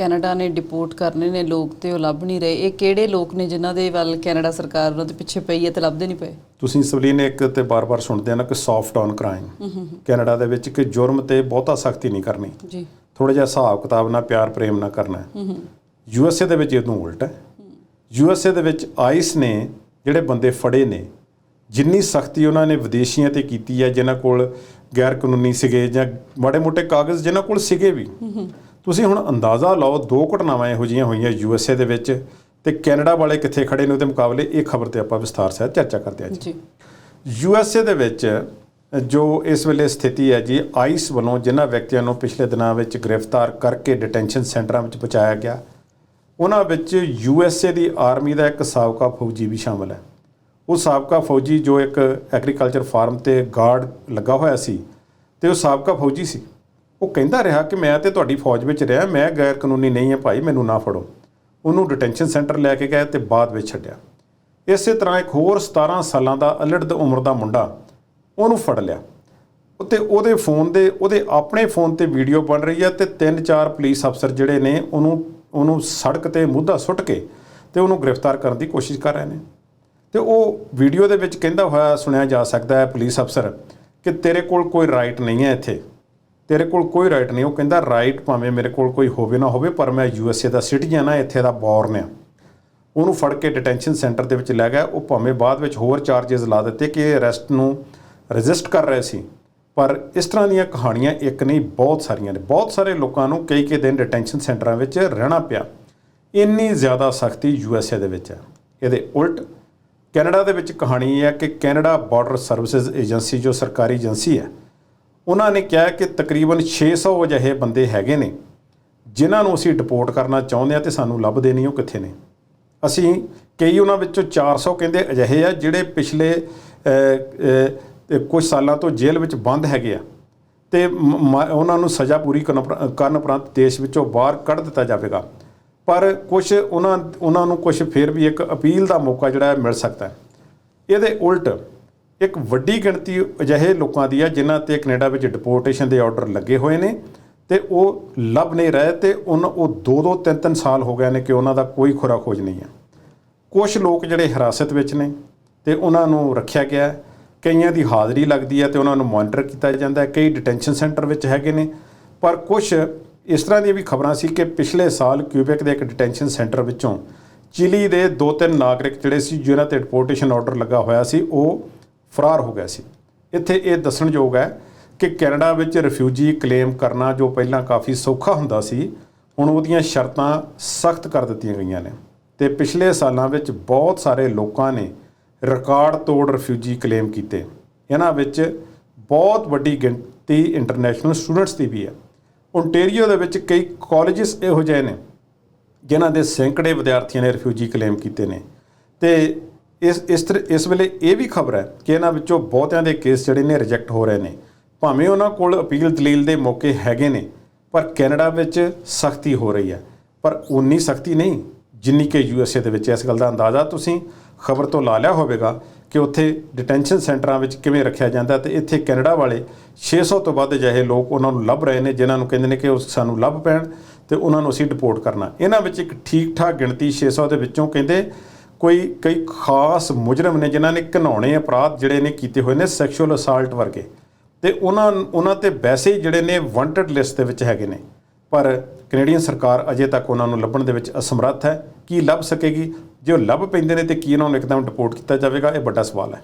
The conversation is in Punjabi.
ਕੈਨੇਡਾ ਨੇ ਡਿਪੋਰਟ ਕਰਨੇ ਨੇ ਲੋਕ ਤੇ ਉਹ ਲੱਭ ਨਹੀਂ ਰਹੇ। ਇਹ ਕਿਹੜੇ ਲੋਕ ਨੇ ਜਿਨ੍ਹਾਂ ਦੇ ਵੱਲ ਕੈਨੇਡਾ ਸਰਕਾਰ ਉਹਨਾਂ ਦੇ ਪਿੱਛੇ ਪਈ ਹੈ ਤੇ ਲੱਭਦੇ ਨਹੀਂ ਪਏ? ਤੁਸੀਂ ਸਵਲੀਨ ਇੱਕ ਤੇ ਬਾਰ-ਬਾਰ ਸੁਣਦੇ ਆ ਨਾ ਕਿ ਸੌਫਟ ਔਨ ਕ੍ਰਾਈਮ ਕੈਨੇਡਾ ਦੇ ਵਿੱਚ ਕਿ ਜੁਰਮ ਤੇ ਬਹੁਤਾ ਸਖਤੀ ਨਹੀਂ ਕਰਨੀ। ਜੀ। ਥੋੜਾ ਜਿਹਾ ਹਿਸਾਬ ਕਿਤਾਬ ਨਾਲ ਪਿਆਰ ਪ੍ਰੇਮ ਨਾਲ ਕਰਨਾ ਹੈ। ਯੂ ਐਸ ਏ ਦੇ ਵਿੱਚ ਇਹਨੂੰ ਉਲਟ ਹੈ। ਯੂ ਐਸ ਏ ਦੇ ਵਿੱਚ ਆਈਸ ਨੇ ਜਿਹੜੇ ਬੰਦੇ ਫੜੇ ਨੇ ਜਿੰਨੀ ਸਖਤੀ ਉਹਨਾਂ ਨੇ ਵਿਦੇਸ਼ੀਆਂ ਤੇ ਕੀਤੀ ਹੈ ਜਿਨ੍ਹਾਂ ਕੋਲ ਗੈਰ ਕਾਨੂੰਨੀ ਸੀਗੇ ਜਾਂ ਮਾੜੇ ਮੋਟੇ ਕਾਗਜ਼ ਜਿਨ੍ਹਾਂ ਕੋਲ ਸੀਗੇ ਵੀ ਤੁਸੀਂ ਹੁਣ ਅੰਦਾਜ਼ਾ ਲਾਓ ਦੋ ਘਟਨਾਵਾਂ ਇਹੋ ਜਿਹੀਆਂ ਹੋਈਆਂ ਯੂ ਐਸ ਏ ਦੇ ਵਿੱਚ ਤੇ ਕੈਨੇਡਾ ਵਾਲੇ ਕਿੱਥੇ ਖੜੇ ਨੇ ਉਹਦੇ ਮੁਕਾਬਲੇ ਇਹ ਖਬਰ ਤੇ ਆਪਾਂ ਵਿਸਥਾਰ ਸਹਿਤ ਚਰਚਾ ਕਰਦੇ ਹਾਂ ਜੀ। ਜੀ। ਯੂ ਐਸ ਏ ਦੇ ਵਿੱਚ ਜੋ ਇਸ ਵੇਲੇ ਸਥਿਤੀ ਹੈ ਜੀ ਆਈਸ ਵੱਲੋਂ ਜਿਨ੍ਹਾਂ ਵਿਅਕਤੀਆਂ ਨੂੰ ਪਿਛਲੇ ਦਿਨਾਂ ਵਿੱਚ ਗ੍ਰਿਫਤਾਰ ਕਰਕੇ ਡਿਟੈਂਸ਼ਨ ਸੈਂਟਰਾਂ ਵਿੱਚ ਪਹੁੰਚਾਇਆ ਗਿਆ ਉਹਨਾਂ ਵਿੱਚ ਯੂ ਐਸ ਏ ਦੀ ਆਰਮੀ ਦਾ ਇੱਕ ਸਾਬਕਾ ਫੌਜੀ ਵੀ ਸ਼ਾਮਲ ਹੈ। ਉਹ ਸਾਬਕਾ ਫੌਜੀ ਜੋ ਇੱਕ ਐਗਰੀਕਲਚਰ ਫਾਰਮ ਤੇ ਗਾਰਡ ਲੱਗਾ ਹੋਇਆ ਸੀ ਤੇ ਉਹ ਸਾਬਕਾ ਫੌਜੀ ਸੀ। ਉਹ ਕਹਿੰਦਾ ਰਿਹਾ ਕਿ ਮੈਂ ਤੇ ਤੁਹਾਡੀ ਫੌਜ ਵਿੱਚ ਰਿਹਾ, ਮੈਂ ਗੈਰ ਕਾਨੂੰਨੀ ਨਹੀਂ ਹਾਂ ਭਾਈ, ਮੈਨੂੰ ਨਾ ਫੜੋ। ਉਹਨੂੰ ਡਿਟੈਂਸ਼ਨ ਸੈਂਟਰ ਲੈ ਕੇ ਗਏ ਤੇ ਬਾਅਦ ਵਿੱਚ ਛੱਡਿਆ। ਇਸੇ ਤਰ੍ਹਾਂ ਇੱਕ ਹੋਰ 17 ਸਾਲਾਂ ਦਾ ਅਲੜਦ ਉਮਰ ਦਾ ਮੁੰਡਾ, ਉਹਨੂੰ ਫੜ ਲਿਆ। ਉੱਤੇ ਉਹਦੇ ਫੋਨ ਦੇ, ਉਹਦੇ ਆਪਣੇ ਫੋਨ ਤੇ ਵੀਡੀਓ ਬਣ ਰਹੀ ਹੈ ਤੇ ਤਿੰਨ ਚਾਰ ਪੁਲਿਸ ਅਫਸਰ ਜਿਹੜੇ ਨੇ, ਉਹਨੂੰ ਉਹਨੂੰ ਸੜਕ ਤੇ ਮੁੱਦਾ ਸੁੱਟ ਕੇ ਤੇ ਉਹਨੂੰ ਗ੍ਰਿਫਤਾਰ ਕਰਨ ਦੀ ਕੋਸ਼ਿਸ਼ ਕਰ ਰਹੇ ਨੇ। ਤੇ ਉਹ ਵੀਡੀਓ ਦੇ ਵਿੱਚ ਕਹਿੰਦਾ ਹੋਇਆ, ਸੁਣਿਆ ਜਾ ਸਕਦਾ ਹੈ ਪੁਲਿਸ ਅਫਸਰ, ਕਿ ਤੇਰੇ ਕੋਲ ਕੋਈ ਰਾਈਟ ਨਹੀਂ ਹੈ ਇੱਥੇ। ਤੇਰੇ ਕੋਲ ਕੋਈ ਰਾਈਟ ਨਹੀਂ। ਉਹ ਕਹਿੰਦਾ ਰਾਈਟ ਭਾਵੇਂ ਮੇਰੇ ਕੋਲ ਕੋਈ ਹੋਵੇ ਨਾ ਹੋਵੇ, ਪਰ ਮੈਂ ਯੂ ਐਸ ਏ ਦਾ ਸਿਟੀਜ਼ਨ ਆ ਇੱਥੇ ਦਾ ਬੌਰਨ ਆ ਉਹਨੂੰ ਫੜ ਕੇ ਡਿਟੈਂਸ਼ਨ ਸੈਂਟਰ ਦੇ ਵਿੱਚ ਲੈ ਗਿਆ। ਉਹ ਭਾਵੇਂ ਬਾਅਦ ਵਿੱਚ ਹੋਰ ਚਾਰजेस ਲਾ ਦਿੱਤੇ ਕਿ ਇਹ ਅਰੈਸਟ ਨੂੰ ਰਜਿਸਟ ਕਰ ਰਹੇ ਸੀ। ਪਰ ਇਸ ਤਰ੍ਹਾਂ ਦੀਆਂ ਕਹਾਣੀਆਂ ਇੱਕ ਨਹੀਂ, ਬਹੁਤ ਸਾਰੀਆਂ ਨੇ। ਬਹੁਤ ਸਾਰੇ ਲੋਕਾਂ ਨੂੰ ਕਈ ਕਈ ਦਿਨ ਡਿਟੈਂਸ਼ਨ ਸੈਂਟਰਾਂ ਵਿੱਚ ਰਹਿਣਾ ਪਿਆ। ਇੰਨੀ ਜ਼ਿਆਦਾ ਸਖਤੀ ਯੂ ਐਸ ਏ ਦੇ ਵਿੱਚ ਹੈ। ਇਹਦੇ ਉਲਟ ਕੈਨੇਡਾ ਦੇ ਵਿੱਚ ਕਹਾਣੀ ਇਹ ਹੈ ਕਿ ਕੈਨੇਡਾ ਬਾਰਡਰ ਸਰਵਿਸਿਜ਼ ਏਜੰਸੀ ਜੋ ਸਰਕਾਰੀ ਏਜੰਸੀ ਹੈ ਉਹਨਾਂ ਨੇ ਕਿਹਾ ਕਿ ਤਕਰੀਬਨ 600 ਅਜਿਹੇ ਬੰਦੇ ਹੈਗੇ ਨੇ, ਜਿਨ੍ਹਾਂ ਨੂੰ ਅਸੀਂ ਡਿਪੋਰਟ ਕਰਨਾ ਚਾਹੁੰਦੇ ਆ ਤੇ ਸਾਨੂੰ ਲੱਭਦੇ ਨਹੀਂ, ਉਹ ਕਿੱਥੇ ਨੇ? ਅਸੀਂ ਕਈ ਉਹਨਾਂ ਵਿੱਚੋਂ 400 ਕਹਿੰਦੇ ਅਜਿਹੇ ਆ, ਜਿਹੜੇ ਪਿਛਲੇ ਕੁਝ ਸਾਲਾਂ ਤੋਂ ਜੇਲ੍ਹ ਵਿੱਚ ਬੰਦ ਹੈਗੇ ਆ ਤੇ ਮ- ਉਹਨਾਂ ਨੂੰ ਸਜ਼ਾ ਪੂਰੀ ਕਰਨ ਉਪਰ- ਕਰਨ ਉਪਰੰਤ ਦੇਸ਼ ਵਿੱਚੋਂ ਬਾਹਰ ਕੱਢ ਦਿੱਤਾ ਜਾਵੇਗਾ। ਪਰ ਕੁਝ ਉਹਨਾਂ ਉਹਨਾਂ ਨੂੰ ਕੁਝ ਫਿਰ ਵੀ ਇੱਕ ਅਪੀਲ ਦਾ ਮੌਕਾ ਜਿਹੜਾ ਮਿਲ ਸਕਦਾ ਹੈ। ਇਹਦੇ ਉਲਟ ਇੱਕ ਵੱਡੀ ਗਿਣਤੀ ਅਜਿਹੇ ਲੋਕਾਂ ਦੀ ਆ ਜਿਨ੍ਹਾਂ ਤੇ ਕੈਨੇਡਾ ਵਿੱਚ ਡਿਪੋਰਟੇਸ਼ਨ ਦੇ ਆਰਡਰ ਲੱਗੇ ਹੋਏ ਨੇ ਤੇ ਉਹ ਲੱਭ ਨਹੀਂ ਰਹੇ ਤੇ ਉਹਨਾਂ ਉਹ ਦੋ ਦੋ ਤਿੰਨ ਤਿੰਨ ਸਾਲ ਹੋ ਗਏ ਨੇ ਕਿ ਉਹਨਾਂ ਦਾ ਕੋਈ ਖੁਰਾ ਖੋਜ ਨਹੀਂ ਹੈ ਕੁਝ ਲੋਕ ਜਿਹੜੇ ਹਿਰਾਸਤ ਵਿੱਚ ਨੇ ਤੇ ਉਹਨਾਂ ਨੂੰ ਰੱਖਿਆ ਗਿਆ ਕਈਆਂ ਦੀ ਹਾਜ਼ਰੀ ਲੱਗਦੀ ਹੈ ਤੇ ਉਹਨਾਂ ਨੂੰ ਮੋਨੀਟਰ ਕੀਤਾ ਜਾਂਦਾ ਹੈ। ਕਈ ਡਿਟੈਂਸ਼ਨ ਸੈਂਟਰ ਵਿੱਚ ਹੈਗੇ ਨੇ। ਪਰ ਕੁਝ ਇਸ ਤਰ੍ਹਾਂ ਦੀਆਂ ਵੀ ਖਬਰਾਂ ਸੀ ਕਿ ਪਿਛਲੇ ਸਾਲ ਕਿਊਬੈਕ ਦੇ ਇੱਕ ਡਿਟੈਂਸ਼ਨ ਸੈਂਟਰ ਵਿੱਚੋਂ ਚਿਲੀ ਦੇ ਦੋ ਤਿੰਨ ਨਾਗਰਿਕ ਜਿਹੜੇ ਸੀ, ਜਿਨ੍ਹਾਂ ਤੇ ਡਿਪੋਰਟੇਸ਼ਨ ਆਰਡਰ ਲੱਗਾ ਹੋਇਆ ਸੀ, ਉਹ ਫਰਾਰ ਹੋ ਗਿਆ ਸੀ। ਇੱਥੇ ਇਹ ਦੱਸਣਯੋਗ ਹੈ ਕਿ ਕੈਨੇਡਾ ਵਿੱਚ ਰਿਫਿਊਜੀ ਕਲੇਮ ਕਰਨਾ ਜੋ ਪਹਿਲਾਂ ਕਾਫੀ ਸੌਖਾ ਹੁੰਦਾ ਸੀ, ਹੁਣ ਉਹਦੀਆਂ ਸ਼ਰਤਾਂ ਸਖਤ ਕਰ ਦਿੱਤੀਆਂ ਗਈਆਂ ਨੇ ਤੇ ਪਿਛਲੇ ਸਾਲਾਂ ਵਿੱਚ ਬਹੁਤ ਸਾਰੇ ਲੋਕਾਂ ਨੇ ਰਿਕਾਰਡ ਤੋੜ ਰਿਫਿਊਜੀ ਕਲੇਮ ਕੀਤੇ। ਇਹਨਾਂ ਵਿੱਚ ਬਹੁਤ ਵੱਡੀ ਗਿਣਤੀ ਇੰਟਰਨੈਸ਼ਨਲ ਸਟੂਡੈਂਟਸ ਦੀ ਵੀ ਹੈ। ਓਨਟਾਰੀਓ ਦੇ ਵਿੱਚ ਕਈ ਕਾਲਜਸ ਇਹੋ ਜਿਹੇ ਨੇ, ਜਿਨ੍ਹਾਂ ਦੇ ਸੈਂਕੜੇ ਵਿਦਿਆਰਥੀਆਂ ਨੇ ਰਿਫਿਊਜੀ ਕਲੇਮ ਕੀਤੇ ਨੇ ਤੇ ਇਸ ਇਸ ਤਰ- ਇਸ ਵੇਲੇ ਇਹ ਵੀ ਖਬਰ ਹੈ ਕਿ ਇਹਨਾਂ ਵਿੱਚੋਂ ਬਹੁਤਿਆਂ ਦੇ ਕੇਸ ਜਿਹੜੇ ਨੇ ਰਿਜੈਕਟ ਹੋ ਰਹੇ ਨੇ। ਭਾਵੇਂ ਉਹਨਾਂ ਕੋਲ ਅਪੀਲ ਦਲੀਲ ਦੇ ਮੌਕੇ ਹੈਗੇ ਨੇ, ਪਰ ਕੈਨੇਡਾ ਵਿੱਚ ਸਖਤੀ ਹੋ ਰਹੀ ਹੈ। ਪਰ ਉਨੀ ਸਖਤੀ ਨਹੀਂ ਜਿੰਨੀ ਕਿ ਯੂਐਸਏ ਦੇ ਵਿੱਚ। ਇਸ ਗੱਲ ਦਾ ਅੰਦਾਜ਼ਾ ਤੁਸੀਂ ਖਬਰ ਤੋਂ ਲਾ ਲਿਆ ਹੋਵੇਗਾ ਕਿ ਉੱਥੇ ਡਿਟੈਂਸ਼ਨ ਸੈਂਟਰਾਂ ਵਿੱਚ ਕਿਵੇਂ ਰੱਖਿਆ ਜਾਂਦਾ ਤੇ ਇੱਥੇ ਕੈਨੇਡਾ ਵਾਲੇ 600 ਤੋਂ ਵੱਧ ਅਜਿਹੇ ਲੋਕ ਉਹਨਾਂ ਨੂੰ ਲੱਭ ਰਹੇ ਨੇ, ਜਿਨ੍ਹਾਂ ਨੂੰ ਕਹਿੰਦੇ ਨੇ ਕਿ ਉਹ ਸਾਨੂੰ ਲੱਭ ਪੈਣ ਤੇ ਉਹਨਾਂ ਨੂੰ ਅਸੀਂ ਡਿਪੋਰਟ ਕਰਨਾ। ਇਹਨਾਂ ਵਿੱਚ ਇੱਕ ਠੀਕ ਠਾਕ ਗਿਣਤੀ 600 ਦੇ ਵਿੱਚੋਂ ਕਹਿੰਦੇ ਕੋਈ, ਕਈ ਖਾਸ ਮੁਜਰਮ ਨੇ ਜਿਨ੍ਹਾਂ ਨੇ ਘਿਨਾਉਣੇ ਅਪਰਾਧ ਜਿਹੜੇ ਨੇ ਕੀਤੇ ਹੋਏ ਨੇ ਸੈਕਸ਼ੂਅਲ ਅਸਾਲਟ ਵਰਗੇ। ਤੇ ਉਹਨਾਂ ਉਹਨਾਂ ਤੇ ਵੈਸੇ ਜਿਹੜੇ ਨੇ ਵਾਂਟਡ ਲਿਸਟ ਦੇ ਵਿੱਚ ਹੈਗੇ ਨੇ। ਪਰ ਕੈਨੇਡੀਅਨ ਸਰਕਾਰ ਅਜੇ ਤੱਕ ਉਹਨਾਂ ਨੂੰ ਲੱਭਣ ਦੇ ਵਿੱਚ ਅਸਮਰੱਥ ਹੈ। ਕੀ ਲੱਭ ਸਕੇਗੀ? ਜੇ ਉਹ ਲੱਭ ਪੈਂਦੇ ਨੇ ਤੇ ਕੀ ਉਹਨਾਂ ਨੂੰ ਇੱਕਦਮ ਡਿਪੋਰਟ ਕੀਤਾ ਜਾਵੇਗਾ? ਇਹ ਵੱਡਾ ਸਵਾਲ ਹੈ।